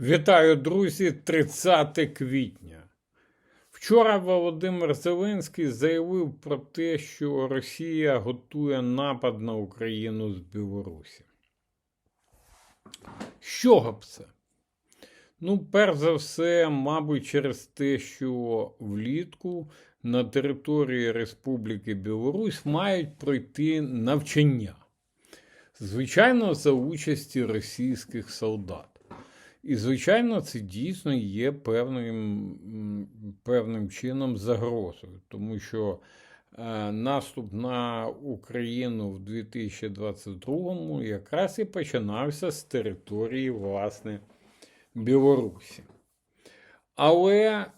Вітаю, друзі, 30 квітня. Вчора Володимир Зеленський заявив про те, що Росія готує напад на Україну з Білорусі. З чого б це? Ну, перш за все, мабуть, через те, що влітку на території Республіки Білорусь мають пройти навчання. Звичайно, за участі російських солдат. І, звичайно, це дійсно є певним, певним чином загрозою, тому що е, наступ на Україну в 2022-му якраз і починався з території, власне, Білорусі. Але е,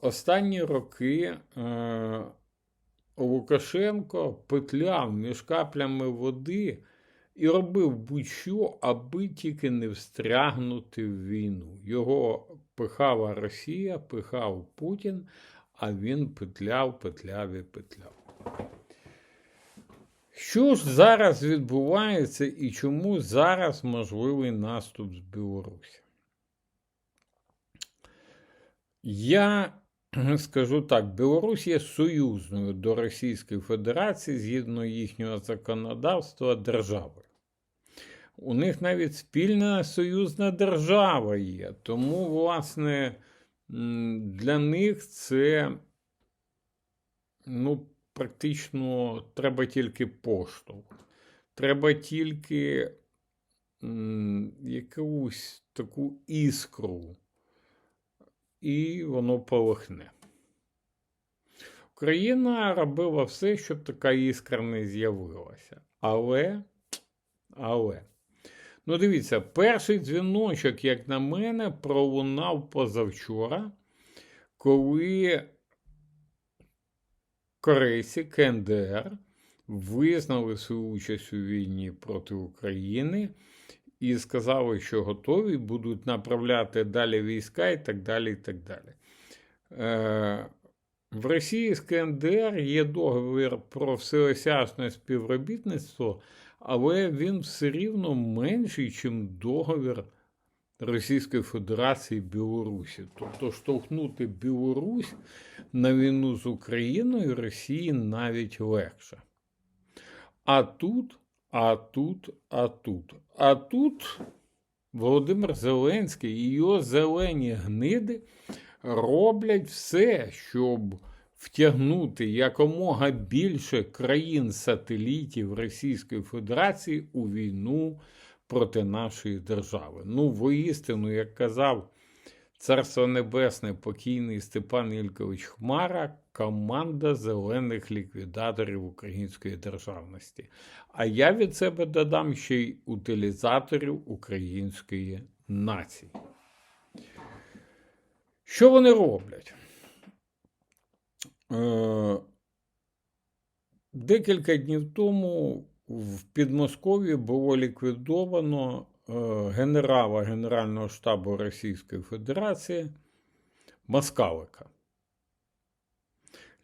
останні роки е, Лукашенко петляв між каплями води і робив будь-що, аби тільки не встрягнути в війну. Його пихала Росія, пихав Путін, а він петляв, петляв і петляв. Що ж зараз відбувається і чому зараз можливий наступ з Білорусі? Я скажу так: Білорусь є союзною до Російської Федерації згідно їхнього законодавства державою. У них навіть спільна союзна держава є. Тому, власне, для них це ну, практично треба тільки поштовх. Треба тільки якусь таку іскру, і воно полихне. Україна робила все, щоб така іскра не з'явилася. Але, але. Ну, дивіться, перший дзвіночок, як на мене, пролунав позавчора, коли корейці КНДР визнали свою участь у війні проти України і сказали, що готові будуть направляти далі війська і так далі. і так далі. Е, в Росії з КНДР є договір про всеосяжне співробітництво, але він все рівно менший, ніж договір Російської Федерації Білорусі. Тобто штовхнути Білорусь на війну з Україною Росії навіть легше. А тут, а тут, а тут. А тут Володимир Зеленський і його зелені гниди роблять все, щоб втягнути якомога більше країн-сателітів Російської Федерації у війну проти нашої держави. Ну, воістину, як казав Царство Небесне, покійний Степан Ількович Хмара, команда зелених ліквідаторів української державності. А я від себе додам ще й утилізаторів української нації. Що вони роблять? Е, Декілька днів тому в Підмосков'ї було ліквідовано е, генерала Генерального штабу Російської Федерації Москалика.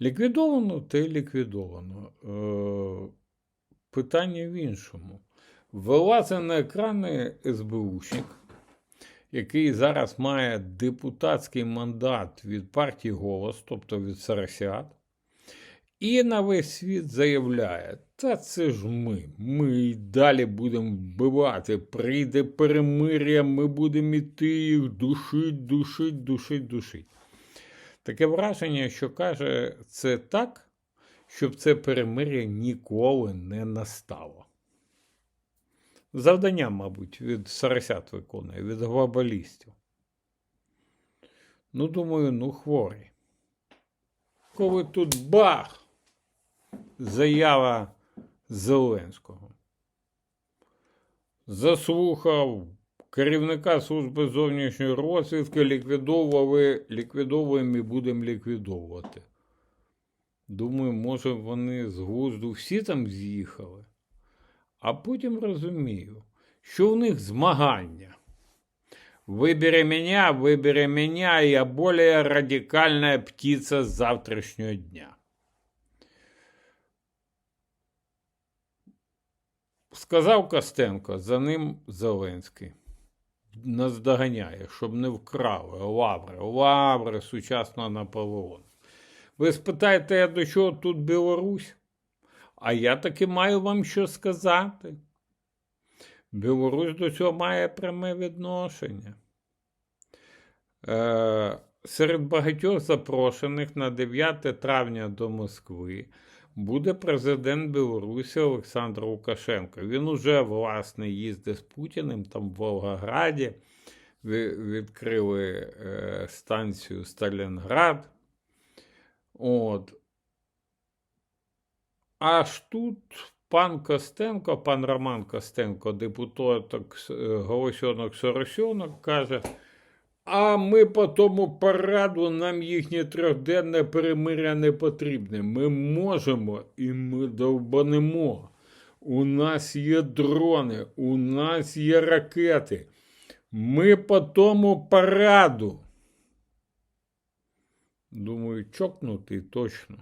Ліквідовано й ліквідовано. Е, Питання в іншому. Вилазить на екрани СБУшник, який зараз має депутатський мандат від партії Голос, тобто від Сарасят, і на весь світ заявляє: та це ж ми, ми і далі будемо вбивати, прийде перемир'я, ми будемо іти їх душить, душить, душить, душить. Таке враження, що каже це так, щоб це перемир'я ніколи не настало. Завдання, мабуть, від Сарасят виконує, від глобалістів. Ну, думаю, ну хворий. Коли тут бах! Заява Зеленського. Заслухав керівника Служби зовнішньої розвідки, ліквідовували, ліквідовуємо і будемо ліквідовувати. Думаю, може, вони з глузду всі там з'їхали. А потім розумію, що в них змагання. Выбери меня, выбери меня, я более радикальная птица з завтрашнього дня. Сказав Костенко, за ним Зеленський. наздоганяє, щоб не вкрали лаври, лаври сучасного Наполеону. Ви спитаєте, до чого тут Білорусь? А я таки маю вам що сказати. Білорусь до цього має пряме відношення. Е, серед багатьох запрошених на 9 травня до Москви буде президент Білорусі Олександр Лукашенко. Він уже, власне, їздить з Путіним там в Волгограді. Відкрили е, станцію Сталінград. От. Аж тут пан Костенко, пан Роман Костенко, депутат е, Голосьонок Соросьонок, каже: а ми по тому параду, нам їхнє трьохденне перемиря не потрібне. Ми можемо і ми довбанемо. У нас є дрони, у нас є ракети. Ми по тому параду. Думаю, чокнутий точно.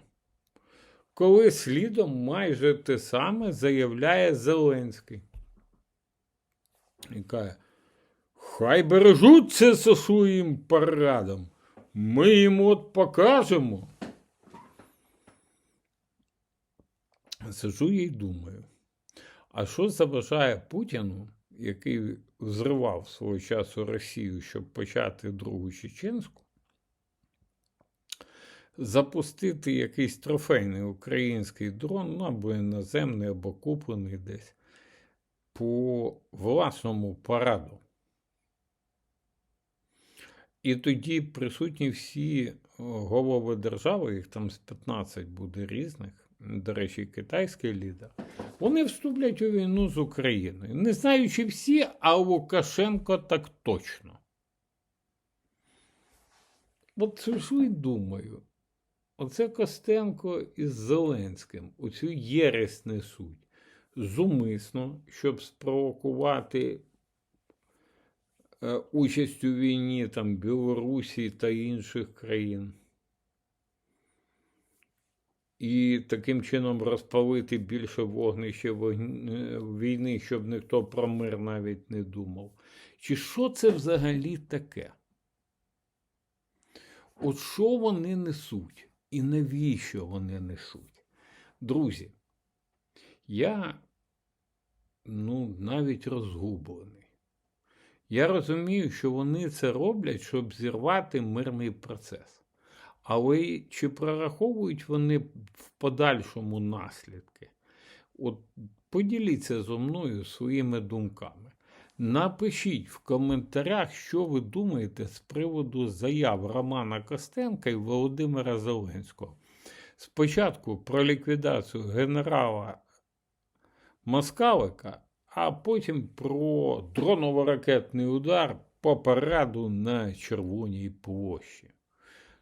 Коли слідом майже те саме заявляє Зеленський. І каже, хай бережуться за своїм парадом. Ми їм от покажемо. Сижу я й думаю, а що заважає Путіну, який взривав свого часу Росію, щоб почати Другу Чеченську, запустити якийсь трофейний український дрон, ну або іноземний, або куплений десь по власному параду. І тоді присутні всі голови держави, їх там з 15 буде різних, до речі, китайський лідер, вони вступлять у війну з Україною. Не знаючи всі, а Лукашенко так точно. От сижу і думаю, оце Костенко із Зеленським оцю єресь несуть зумисно, щоб спровокувати е, участь у війні там Білорусі та інших країн. І таким чином розпалити більше вогнище війни, щоб ніхто про мир навіть не думав. Чи що це взагалі таке? От що вони несуть і навіщо вони несуть? Друзі, я ну, навіть розгублений. Я розумію, що вони це роблять, щоб зірвати мирний процес. Але чи прораховують вони в подальшому наслідки? От поділіться зо мною своїми думками. Напишіть в коментарях, що ви думаєте з приводу заяв Романа Костенка і Володимира Зеленського. Спочатку про ліквідацію генерала Москалика, а потім про дроново-ракетний удар по параду на Червоній площі.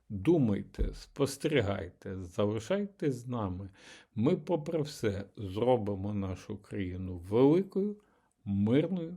Думайте, спостерігайте, залишайтесь з нами. Ми, попри все, зробимо нашу країну великою, мирною